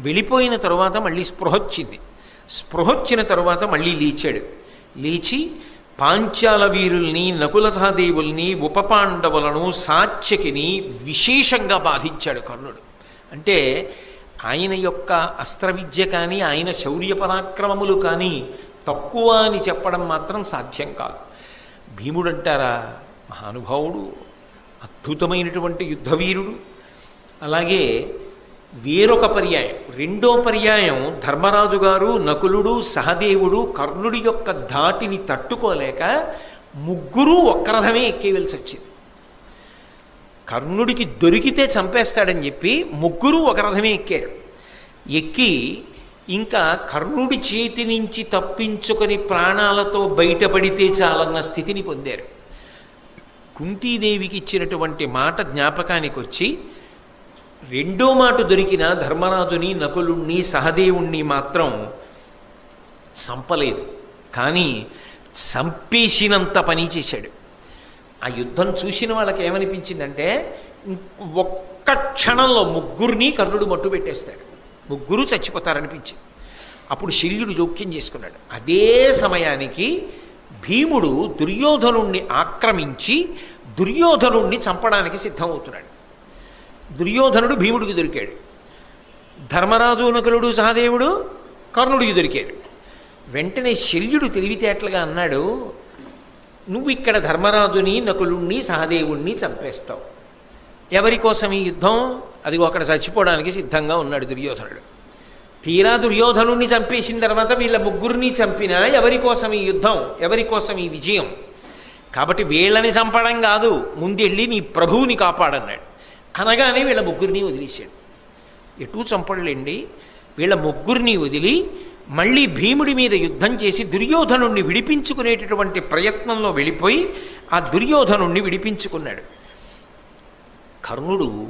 వెళ్ళిపోయిన తర్వాత మళ్ళీ స్పృహ వచ్చింది. స్పృహ వచ్చిన మళ్ళీ లేచాడు. లేచి పాంచాల వీరుల్ని నకుల సహదేవుల్ని ఉపపాండవులను సాత్యకిని విశేషంగా బాధించాడు కర్ణుడు. అంటే ఆయన యొక్క అస్త్ర విద్య కానీ ఆయన శౌర్య పరాక్రమములు కానీ తక్కువ అని చెప్పడం మాత్రం సాధ్యం కాదు. భీముడు అంటారా మహానుభావుడు అద్భుతమైనటువంటి యుద్ధవీరుడు. అలాగే వేరొక పర్యాయం రెండో పర్యాయం ధర్మరాజు గారు నకులుడు సహదేవుడు కర్ణుడి యొక్క ధాటిని తట్టుకోలేక ముగ్గురు ఒక్క రథమే ఎక్కేవలసి వచ్చింది. కర్ణుడికి దొరికితే చంపేస్తాడని చెప్పి ముగ్గురు ఒక రథమే ఎక్కారు. ఎక్కి ఇంకా కర్ణుడి చేతి నుంచి తప్పించుకొని ప్రాణాలతో బయటపడితే చాలన్న స్థితిని పొందారు. కుంతీదేవికి ఇచ్చినటువంటి మాట జ్ఞాపకానికి వచ్చి రెండో మాట దొరికిన ధర్మరాజుని నకులుణ్ణి సహదేవుణ్ణి మాత్రం చంపలేదు కానీ చంపేసినంత పని చేశాడు. ఆ యుద్ధం చూసిన వాళ్ళకి ఏమనిపించిందంటే ఒక్క క్షణంలో ముగ్గురిని కర్ణుడు మట్టు పెట్టేస్తాడు. ముగ్గురు చచ్చిపోతారనిపించింది. అప్పుడు శల్యుడు జోక్యం చేసుకున్నాడు. అదే సమయానికి భీముడు దుర్యోధనుణ్ణి ఆక్రమించి దుర్యోధనుణ్ణి చంపడానికి సిద్ధమవుతున్నాడు. దుర్యోధనుడు భీముడికి దొరికాడు. ధర్మరాజు నకులుడు సహదేవుడు కర్ణుడికి దొరికాడు. వెంటనే శల్యుడు తెలివితేటలుగా అన్నాడు నువ్వు ఇక్కడ ధర్మరాజుని నకులుణ్ణి సహదేవుణ్ణి చంపేస్తావు. ఎవరి కోసం ఈ యుద్ధం? అది అక్కడ చచ్చిపోవడానికి సిద్ధంగా ఉన్నాడు దుర్యోధనుడు. తీరా దుర్యోధనుణ్ణి చంపేసిన తర్వాత వీళ్ళ ముగ్గురిని చంపినా ఎవరి కోసం ఈ యుద్ధం? ఎవరి కోసం ఈ విజయం? కాబట్టి వీళ్ళని చంపడం కాదు ముందెళ్ళి నీ ప్రభువుని కాపాడన్నాడు. అనగానే వీళ్ళ ముగ్గురిని వదిలేశాడు. ఎటూ చంపడలేండి. వీళ్ళ ముగ్గురిని వదిలి మళ్ళీ భీముడి మీద యుద్ధం చేసి దుర్యోధనుణ్ణి విడిపించుకునేటటువంటి ప్రయత్నంలో వెళ్ళిపోయి ఆ దుర్యోధనుణ్ణి విడిపించుకున్నాడు. కర్ణుడు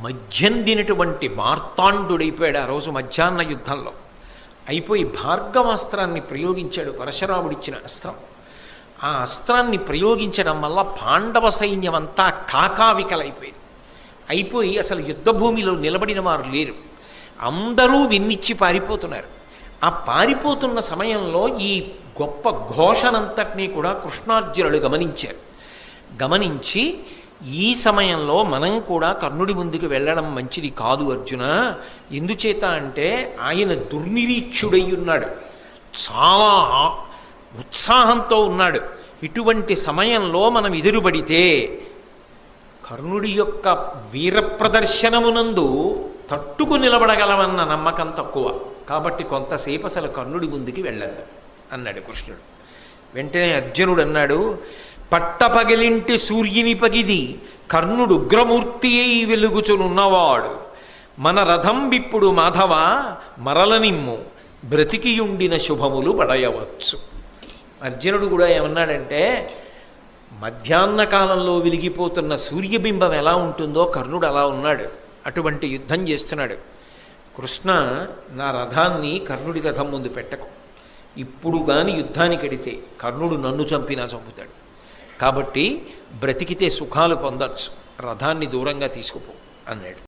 మధ్యందినటువంటి మార్తాండుడైపోయాడు ఆ రోజు మధ్యాహ్న యుద్ధంలో. అయిపోయి భార్గవాస్త్రాన్ని ప్రయోగించాడు పరశురాముడిచ్చిన అస్త్రం. ఆ అస్త్రాన్ని ప్రయోగించడం వల్ల పాండవ సైన్యమంతా కాకావికలైపోయింది. అయిపోయి అసలు యుద్ధభూమిలో నిలబడిన వారు లేరు. అందరూ విన్నిచ్చి పారిపోతున్నారు. ఆ పారిపోతున్న సమయంలో ఈ గొప్ప ఘోషనంతటినీ కూడా కృష్ణార్జునులు గమనించారు. గమనించి ఈ సమయంలో మనం కూడా కర్ణుడి ముందుకు వెళ్ళడం మంచిది కాదు అర్జున. ఎందుచేత అంటే ఆయన దుర్నిరీక్షుడై ఉన్నాడు. చాలా ఉత్సాహంతో ఉన్నాడు. ఇటువంటి సమయంలో మనం ఎదురుబడితే కర్ణుడి యొక్క వీర ప్రదర్శనమునందు తట్టుకు నిలబడగలమన్న నమ్మకం తక్కువ. కాబట్టి కొంతసేపు అసలు కర్ణుడి ముందుకి వెళ్ళద్దు అన్నాడు కృష్ణుడు. వెంటనే అర్జునుడు అన్నాడు పట్టపగిలింటి సూర్యుని పగిది కర్ణుడు ఉగ్రమూర్తి అయి వెలుగుచునున్నవాడు. మన రథం బిప్పుడు మాధవ మరలనిమ్ము బ్రతికియుండిన శుభములు పడయవచ్చు. అర్జునుడు కూడా ఏమన్నాడంటే మధ్యాహ్న కాలంలో వెలిగిపోతున్న సూర్యబింబం ఎలా ఉంటుందో కర్ణుడు అలా ఉన్నాడు. అటువంటి యుద్ధం చేస్తున్నాడు. కృష్ణ నా రథాన్ని కర్ణుడి రథం ముందు పెట్టకు. ఇప్పుడు కానీ యుద్ధానికి అడితే కర్ణుడు నన్ను చంపినా చంపుతాడు. కాబట్టి బ్రతికితే సుఖాలు పొందొచ్చు. రథాన్ని దూరంగా తీసుకుపో అన్నాడు.